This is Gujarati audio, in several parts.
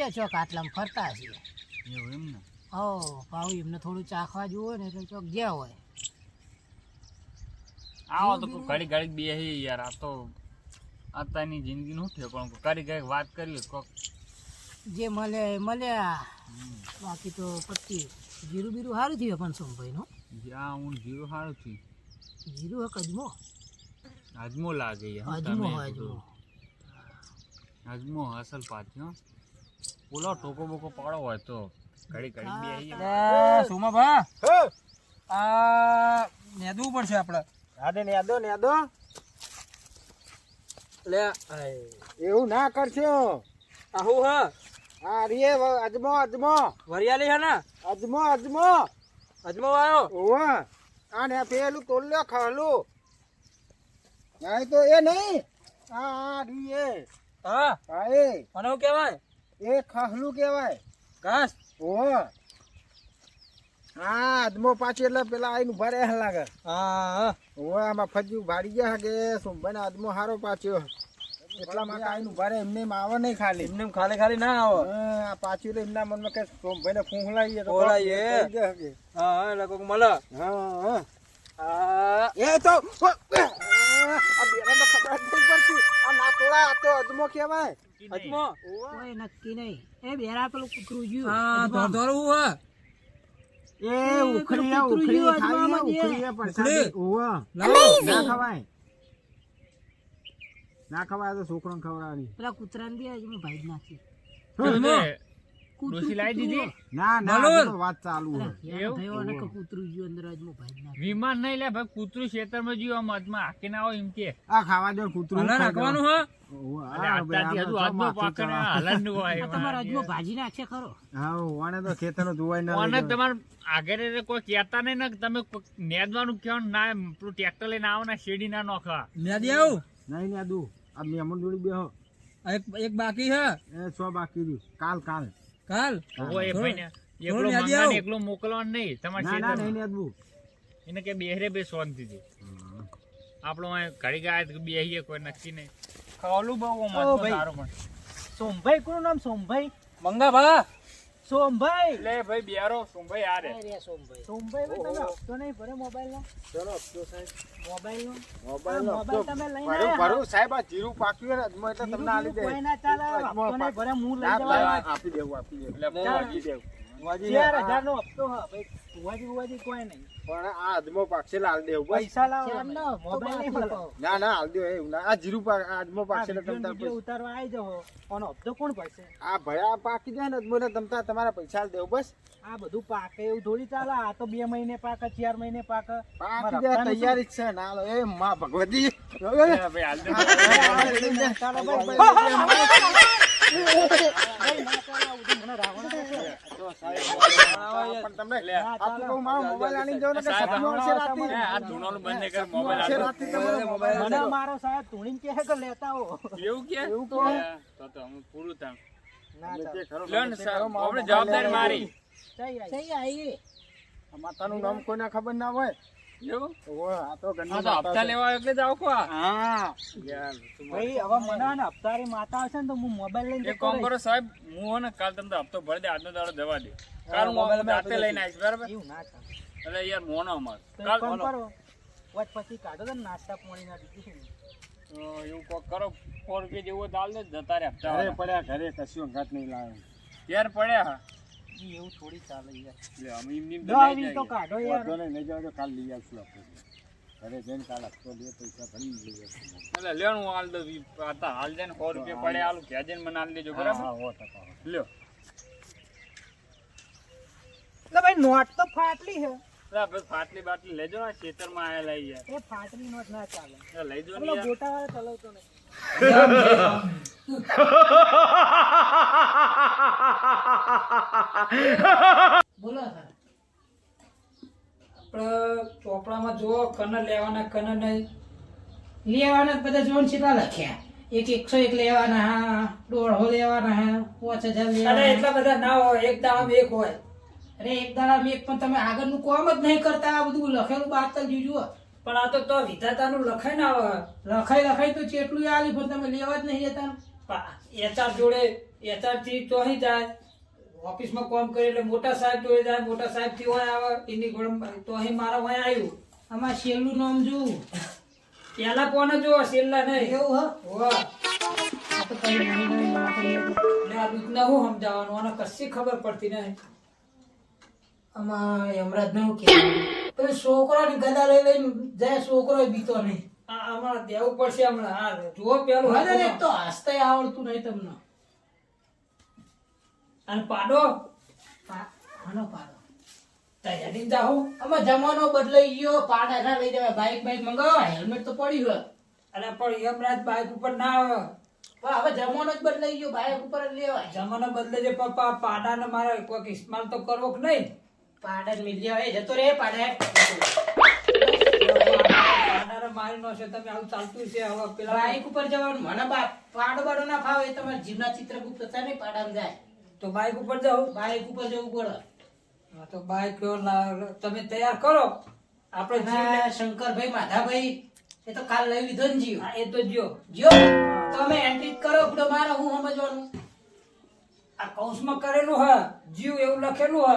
હશે ચોક આટલામાં ફરતા છીએ. એવું એમ ને? હો એમને થોડું ચાખવા જુઓ ને એટલે ચોક ગયા હોય. આવો તો ઘડી ઘડી બેહી યાર આ તો અત્યારની જિંદગી નું થયો પણ ઘડી ઘડી વાત કરી કોક જે મળે એ મળ્યા. બાકી તો પત્તી જીરું બીરું સારું થયું પણ સોમભાઈનું? જ્યાં હું જીરું સારું થયું. જીરું હક અજમો અજમો લાગે અજમો અજમો. અજમો અસલ પાછો બોલો ટોકો બોકો પાડો હોય તો. ઘડી ઘડી બેહી સોમાભા આ નેદવું પડશે આપણે આડે નેદો નેદો. લે એવું ના કરશો. આહુ હ. આ રીએ અજમો અજમો. વરિયાલી હે ને? અજમો અજમો. અજમો આવ્યો ઓવા. આ ને પેલું તોલ્યો ખાલું. નહીં તો એ નહીં. આ આ રીએ. હા? હા એ. મને શું કહેવાય? એ ખાહલું કહેવાય. ઘાસ? ઓ. હા અજમો પાછી એટલે પેલા આઈને ઊભા રહે લાગે. હા. ઓવા આમાં ફજ્યું ભાડી ગયા કે સોમભાઈ અજમો હારો પાછો એટલા માટે આઈને ઊભા રહે એમને એમ આવે નહીં ખાલી. એમને ખાલી ખાલી ના આવો. હા, પાછું તો એમના મનમાં કે સોમભાઈને ફૂંફલાઈએ તો ફૂંફલાઈએ. હા હા એટલે કોક મળે. હા હા. એ તો આ બેરાને ખબર પડતી. આ આ તો અજમો કહેવાય. અજમો કોઈ નક્કી નહીં. એ બેરા પેલું કૂતરું જ્યું હા એ ખાવી પરસાદી. ના ખવાય ના ખવાય તો છોકરાને ખવડાવવાની પેલા કૂતરાને બી અજમો ભાઈ જ નાખી. ડોસી લાવી દીધી? ના ના વાત ચાલુ વિમાન નહીં લે ભાઈ કૂતરું ખેતરમાં જીવ આમ અજમા હાકી ના હોય એમ કે. આ ખાવા દો કૂતરું રાખવાનું હે. ટ્રેક્ટર લઈને આવો ને શેરડી ના નોખા નેદી નહીં ને દુ આ મહેમાન જોડી બેહો. એક એક બાકી હે એ સો બાકી કાલ કાલ. કાલ? એ ભાઈને એકલો મંગાને એકલો મોકલવાનું નહીં તમારે ના ના નહીં અદબુ એને કે બેહરે બે શાંતિથી આપણો અહીં ઘડી ગયા તો બેહીએ કોઈ નક્કી નહીં. ખાવલું બહુ ભાઈ. સારું પણ. સોમભાઈ કોનું નામ સોમભાઈ? મંગા ભા સોમભાઈ. લે ભાઈ બિયારો સોમભાઈ આ રે. અરે સોમભાઈ. સોમભાઈ ભાઈ તમે હપ્તો નહીં ભરે મોબાઈલ નો ચલો હપ્તો સાહેબ? મોબાઈલ નો મોબાઈલ નો મોબાઈલ તમે લઈને ભરું? ભરું સાહેબ આ જીરું પાક્યું ને એટલે તમને આલી દે કોઈ ના ચાલે હપ્તો નહીં ભરે હું લઈ જવા આપી દેવું આપી દેવું. એટલે ચાલ. આપી દેવ. ચાર હજાર નો હપ્તો હા ભાઈ ઉવાજી ઉવાજી કોઈ નહીં પણ આ અજમો પાકશે લાલ દેવું પૈસા લાવો ચારનો તમે. હપ્તો મોબાઈલ નહીં બાકી ભરો. તો. ના ના હાલ દો એવું ના આ જીરું પાક આ અજમો આ પાકશે એટલે વીડિયો તમતાર વીડિયો પૈસા ઉતારવા આવી જાઓ અને હપ્તો કોણ ભરશે આ ભયા પાકી જાય ને અજમો એટલે તમતાર તમારા પૈસા આલી દેવું બસ આ બધું પાકે એવું થોડી ચાલે આ તો બે મહિને પાક ચાર મહિને પાક પાકી તૈયારી જ છે ના લો એ માં ભગવતી ભાઈ હાલ દે. મારો સાહેબ, કહે કે લેતા દે. એવું કે જવાબદારી મારી માતાનું નામ કોઈને ખબર ના હોય એવું ઓવે, આ તો ઘરની આ તો માતા હપ્તા છે. લેવા એટલે જ આવો કો આ? હા. યાર, તું ભાઈ હવે મને હે ને હપ્તારી માતા આવશે ને તો હું મોબાઈલ લઈને એક જતો કામ રહીશ. કરો સાહેબ હું હો ને કાલ તમને હપ્તો ભરી દે આજનો દાડો જવા દે. કાલ હું મોબાઈલ મેં રાતે આપી લઈને આવીશ બરાબર? એવું ના ને નાસ્તા કોક કરો ફોર કે જેવું દાલ દે જતા રે હપ્તા પડ્યા ઘરે કશું અંગાત નહીં લાવે. યાર પડ્યા. હા એવું થોડી ચાલે યાર. અમે એમ નેમ તો દસ લઈ વીસ તો જઈએ. કાઢો યાર. વાંધો નહીં, લઈ તો કાલ લઈ આવશું આપણે. ઘરે જઈને કાલ હપ્તો લે પૈસા ભરીને લઈ આવશું. એટલે લ્યો હાલ દઉં ઈ હાલ દે સો રૂપિયા પડે હાલું. ઘેર મને હાલ દેજો બરાબર? હા, હો ટકા, લ્યો. એટલે ભાઈ નોટ તો ફાટલી છે ફાટલી બાટલી લેજો ને ખેતરમાં આયેલા ઈ યાર. એ ફાટલી નોટ ના ચાલે. લઈ જો યાર. ગોટા વાળો ચલાવતો નહીં. બોલો આપણે ચોપડામાં જો કનર લેવાના કનર નહીં. લેવાના બધા જોન કેટલા લખ્યા. એક એકસો એક લેવાના હા દોઢો લેવાના હા પાંચ હજાર લેવાના. એટલા બધા ના હોય એક દાડામાં એક હોય. અરે એક દાડા એક પણ તમે આગળનું કોમ જ નહીં કરતા આ બધું લખેલું બાતલ જોજો. પણ આ તો તો વિધાતાનું લખાય ના હોય. લખાઈ લખાઈ તો ચેટલું આલી પણ તમે લેવા જ નહીં જતા એચઆર જોડે એચઆરથી ચોહી જાય. ઓફિસમાં કામ કરે એટલે મોટા સાહેબ જોડે જાય મોટા સાહેબથી હોય આવે એની ગોળ તો અહીં મારા હોય આવ્યું. આમાં શેલું નામ જોવું. પેલા કોને જો છેલ્લા નહીં. એવું હા? હોવા. તો કઈ નવી નવી આ દૂધના હું સમજાવવાનું? આને કશી ખબર પડતી નહીં. આમાં યમરાજનું કહેવાનું? પેલો છોકરો ને ગદા લઈ લઈને જાય છોકરો બીતો નહીં. હમણાં દેવું પડશે હમણાં. હા જુઓ પેલું હવે ને તો હસતાય આવડતું નહીં તમને. અને પાડો. આનો પાડો. તૈયારી જમાનો બદલાઈ ગયો. પાડા ના લઈ જવાય. Bike bike મંગાવો. હેલ્મેટ તો પડી હોય. અને પણ યમરાજ બાઇક ઉપર ના આવે. હવે જમાનો જ બદલાઈ ગયો. બાઈક ઉપર જ લેવાય. જમાનો બદલે છે પપ્પા પાડાને મારે કોઈક ઇસ્માલ તો કરવો કે નહીં? પાડા જ મિલ જાય જતો રે પાડા. પાડાને મારી નો છે તમે આવું ચાલતું છે હવે પેલા બાઈક ઉપર જવાનું. મને પાડો બાડો ના ફાવે તમારે જીવના ચિત્રગુપ્ત હતા ને પાડામાં જાય. તો બાઇક ઉપર જાવ બાઈક ઉપર જવું પડે. તો બાઇક તમે તૈયાર કરો. આપણે શંકરભાઈ માધાભાઈ એ તો કાલ લઈ લીધો ને જીવ. એ તો જીઓ જીઓ તમે એન્ટ્રી કરો બધો મારે હું સમજવાનું. આ કૌંસમાં કરેલું હ જીવ એવું લખેલું હે.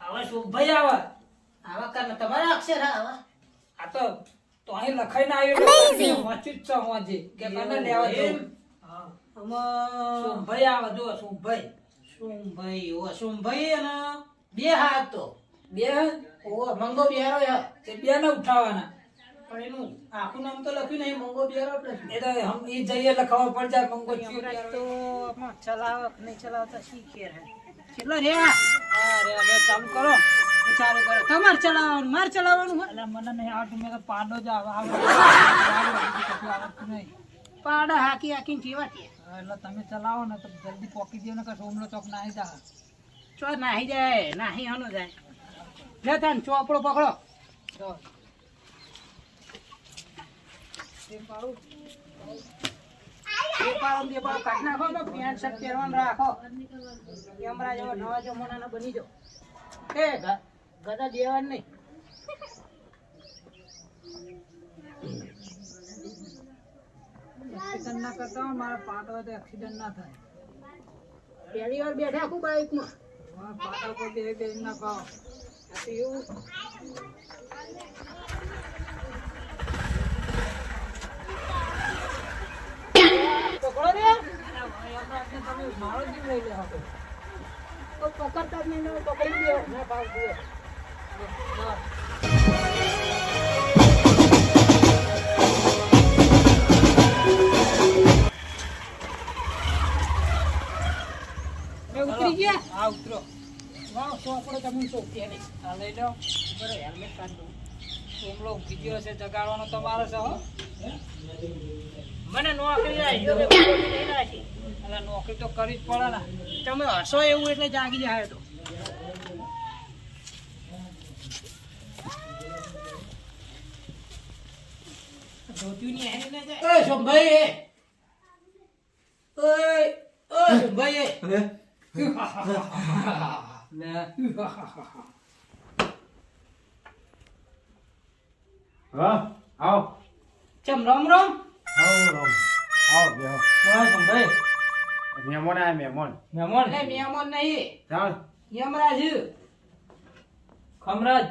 હવે શુભભાઈ આવે. આવા કારણે તમારા અક્ષર હા આવા. આ તો તો અહીં લખાઈને આવ્યું આવ્યો વાંચ્યું જ છે હું આજે કે મને લેવા? જવું હા. આવે જો શુભભાઈ સોમભાઈ. ઓ સોમભાઈ અને બે હાથ તો. બે ઓ મંગો બિહારો તે બે ને ઉઠાવવાના પણ એનું આખું નામ તો લખ્યું નહીં મંગો બિહારો એ તો હમ ઈ જઈએ લખાવો પડ જાય મંગો તો. ચલાવક નહીં ચલાવતા શીખે રે કેટલા રે હા રે હવે ચાલુ કરો. ચાલુ કરો. તમારે ચલાવવાનું મારે ચલાવવાનું એટલે મને નહીં આવડતું મેં તો પાડો જ આવે આવડે. કશું આવડતું નહીં પાડા હાકી હાકીને કેવા છે એટલે તમે ચલાવો ને તો જલ્દી પોકી દો ને કે સોમલો ચોક ના આવી જા ચો નાહી જાય નાહી જાય. લે તાન ચોપડો પકડો. ચો પાડું. પાડો બે પાડો કાઢી નાખો ને પેન્ટ શર્ટ પહેરવાનું રાખો. કેમરા જેવો નવા જમાનાના બની જાઓ. ગદા દેવાનું નહીં. એક્સિડન્ટ ના કરતા હોય મારા પાટો તો એક્સિડન્ટ ના થાય. પહેલી વાર બેઠા આખું બાઈકમાં મારા પાટા પર બે બે ના કહો એવું. પકડો રે. તમે મારો જીવ લઈ લેવા પકડતા જ નહીં પકડી દે ના ભાવ ઉતરી ગયા? હા ઉતરો. વાહ ચોપડો તમે તો ત્યાં આ લઈ લો. બરો હેલ્મેટ કાઢ. છે જગાડવાનો તમારો છે હો? મને નોકરી આવી નોકરી તો કરવી જ પડે ને. તમે હસો એવું એટલે જાગી જાય તો. ઓય સોમભાઈ ઓય ઓય સોમભાઈ હા? આવો. ચમ રામ રામ? આવો રામ. આવો બેહો. ઓય સોમભાઈ મહેમાન આયા મહેમાન. મહેમાન? એ મહેમાન નહીં. ચાલ યમરાજ. ખમરાજ.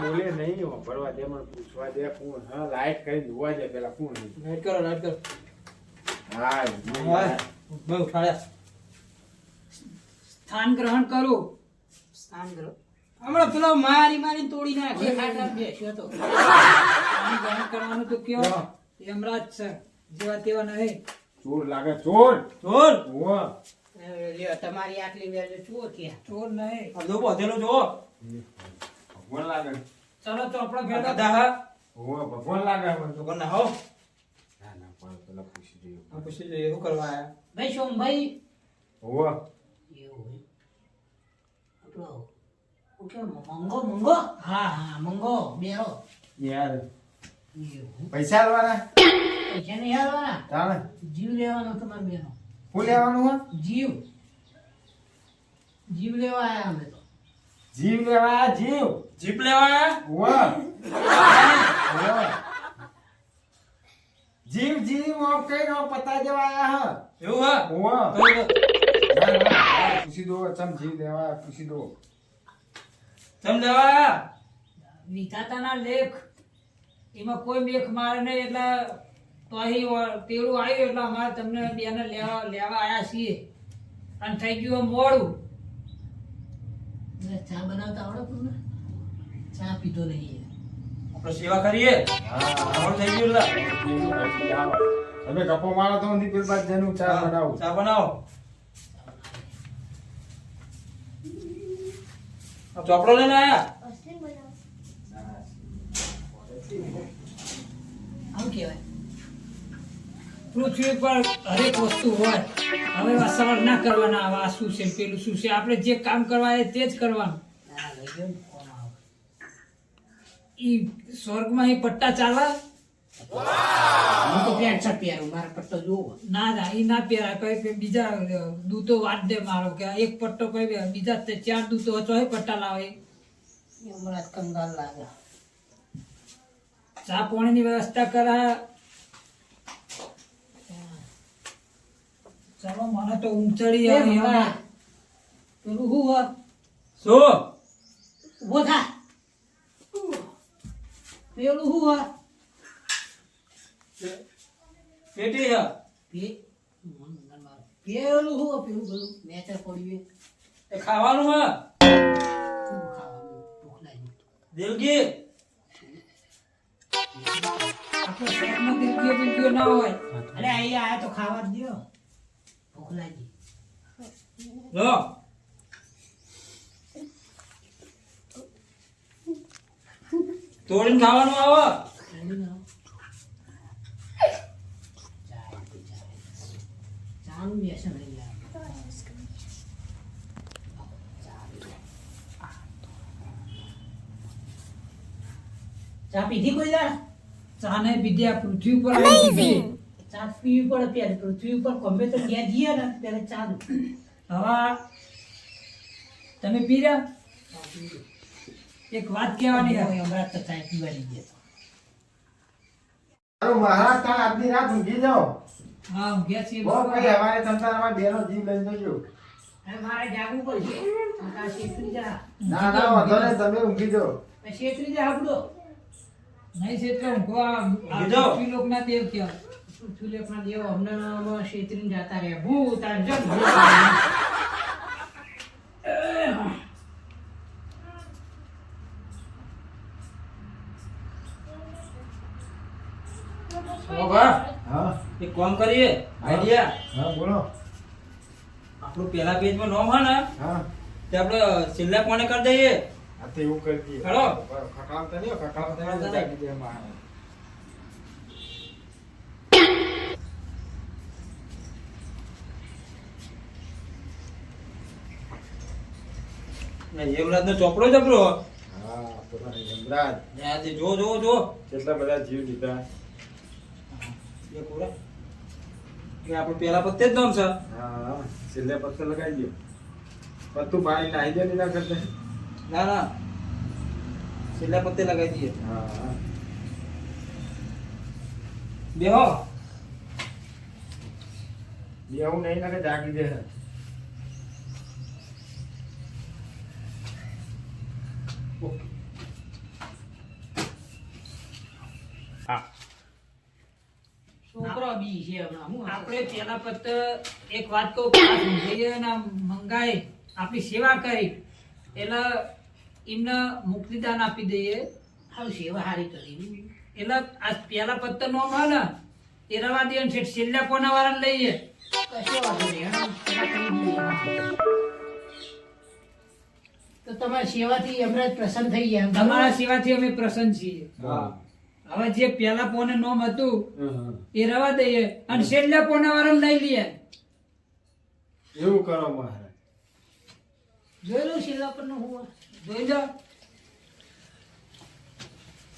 બોલે નહીં વાપરવા દે મને પૂછવા દે કોણ હા લાઈટ કરી જોવા દે પેલા કોણ લાઈટ કરો લાઈટ કરો. હા હા. ઉઠાડ્યા સ્થાન ગ્રહણ કરું. સ્થાન કરો હમણાં પેલો મારી મારી તોડી નાખી. ખાટલા બેસ્યો તો. ગ્રહણ કરવાનું તો કયો. યમરાજ છે. જેવા તેવા નહીં ચોર લાગે ચોર. ચોર? તમારી આટલી વેલ્યુ જુઓ ક્યાં ચોર નહીં આ બધેલો જો ભગવાન લાગે. ચલો ચોપડા ભેગા ઓવા ભગવાન લાગે મને તો કોને ના હો? ના ના પણ પેલા પૂછી જોઈએ આ પૂછી જોઈએ શું કરવા આયા? ભાઈ સોમભાઈ ઓ. એવું આપણો ઓકે મંગો મંગો? હા હા મંગો બેરો યાર પૈસા લેવાના પૈસા નહીં હાલવાના તાણે? જીવ લેવાનો તમારે બેનો. શું લેવાનું હોય? જીવ. જીવ લેવા આયા અમે તો. જીવ લેવા જીવ. જીપ લેવા આયા ઓવા જીવ જીવ પતાઈ દેવા આયા એવું હા. હે? ઓવા તો ના ના પૂછી દો ચમ જીવ દેવા પૂછી દો. ચમ લેવા વિધાતાના લેખ. એમાં કોઈ મેખ મારે નહીં એટલે તો અહીં તેડું આવ્યું એટલે અમારે તમને બેને લેવા લેવા આવ્યા છીએ. અને થઈ ગયું મોડું. ચા બનાવતા આવડે તમને? ચા પીતો નહીં આપણે સેવા કરીએ? આવડ થઈ ગયું તમે ગપ્પો મારો તો હું પેલ બાદ જેનું ચા બનાવું. ચા બનાવો. ચોપડો લઈને આયા? આમ કહેવાય. પૃથ્વી પર હરેક વસ્તુ હોય હવે આ સવાલ ના કરવાના આવા શું છે પેલું શું છે? આપણે જે કામ કરવા એ તે જ કરવાનું. ઈ સ્વર્ગમાં એ પટ્ટા ચાલે હું તો પેન્ટ શર્ટ પહેરું મારા પટ્ટો જોવો. ના ના એ ના પહેરાય. કઈ બીજા દૂતો વાત દે મારો કે એક પટ્ટો કઈ બીજા ચાર દૂતો ચોય પટ્ટા લાવે. એ હમણાં કંગાલ લાગે. ચા પાણીની વ્યવસ્થા કરા. ચાલો મને તો ઊંઘ ચડી એ આવી પેલું શું હોય? શું? ઊભો થા. પેલું શું હોય? પેટી પે- પેલું શું પેલું પેલું નેચર પડ્યું એ ખાવાનું હે દિલગી આપણે શહેરમાં ના હોય. અરે અહીંયા આયા તો ખાવા જ દો લાગી લો તોડીને ખાવાનું આવે ચાલી લાગે. ચા. ચા પીધી કોઈ દાડ ચાને વિદ્યા પૃથ્વી ઉપર આવી દીધી. ચા પીવી પડે ત્યારે પૃથ્વી ઉપર ગમે તો ત્યાં જઈએ ને ત્યારે ચા હવા તમે પી રહ્યા? એક વાત કહેવાની હમણાં તો ચા પીવાની હતો. મહારાજ આજની રાત ઊંઘી જાઓ. હા ઊંઘ્યા છીએ. બહુ કઈ અમારે સંતાનમાં બેનો જીવ લઈને જજો. મારે જાગવું પડશે. આ શેતરી જા. ના ના વાંધો નહીં તમે ઊંઘી જાઓ. શેતરી જા આપડો નહીં છે ઊંઘવા આ લોકના દેવ કહેવાય. પૃથ્વી પણ દેવ હમણાં શેતરી જતા રહ્યા. ભૂ તાર જમ એક કામ કરીએ. આઈડિયા. હા બોલો. આપણું પેલા પેજમાં નામ હોય ને હા. તે આપણે છેલ્લા કોને કરી દઈએ. હા તે એવું કરી દઈએ. હેલો. ખખડાવતા નહીં ખખડાવતા નહીં નહીં. જાગી દે મહારાજ. ને યમરાજ નો ચોપડો જબરો યમરાજ. આજે જો જો જો. કેટલા બધા જીવ લીધા એ. કે આપણું પેલા પત્તે જ નામ છે. હા છેલ્લે પત્તો લગાવી દો પત્તું પાણી નાહી દે ના કરતા. ના ના. છેલ્લા પત્તે લગાવી દઈએ. હા. હા બેહો એવું નહીં ના જાગી દે છોકરો બી છે હમણાં. હું આપણે પેલા પત્તે એક વાત કહું કે આ ઊંઘાઈએ ને આ મંગાઈ આપણી સેવા કરી. એટલે એમને મુક્તિદાન આપી દઈએ. હાલ સેવા હારી કરી. એટલે આ પેલા પત્તર નો હોય ને એ રવા દે છેલ્લા કોના વાળા લઈએ? કશો વાંધો નહીં તો તમારા સેવાથી હમણાં પ્રસન્ન થઈ ગયા. તમારા સેવાથી અમે પ્રસન્ન છીએ. હવે જે પેલા પોને નોમ હતું એ રવા દઈએ અને છેલ્લા પોના વાળા લઈ લઈએ. એવું કરો મહારાજ. જોઈ લો છેલ્લા પર હું જોઈ લો.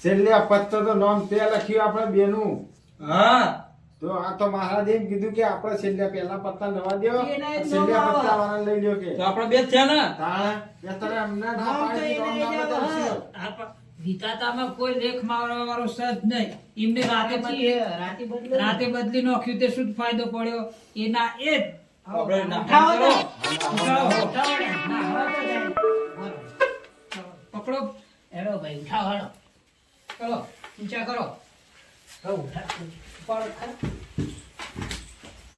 છેલ્લે આ પત્તો તો નોમ તે લખ્યું આપણે બેનું. હા. તો આ તો મહારાજે કીધું કે આપણે છેલ્લા પેલા પત્તા નવા દો છેલ્લે. પત્તા વાળા લઈ લ્યો કે. તો આપણે બે છે ને? તાણે એ તને એમને ના પાડી તો પાડી એને નામ ના જ આવે. બતાવશે. આપ- વિધાતામાં કોઈ લેખ મારવા વાળો સજ નહીં. એમને રાતે બદલી રાતે બદલી. નાખ્યું તે શું ફાયદો પડ્યો? એના એ જ. પકડો. હેડો ભાઈ ઉઠાવો હેડો ચલો ઊંચા કરો. હવે 花了开。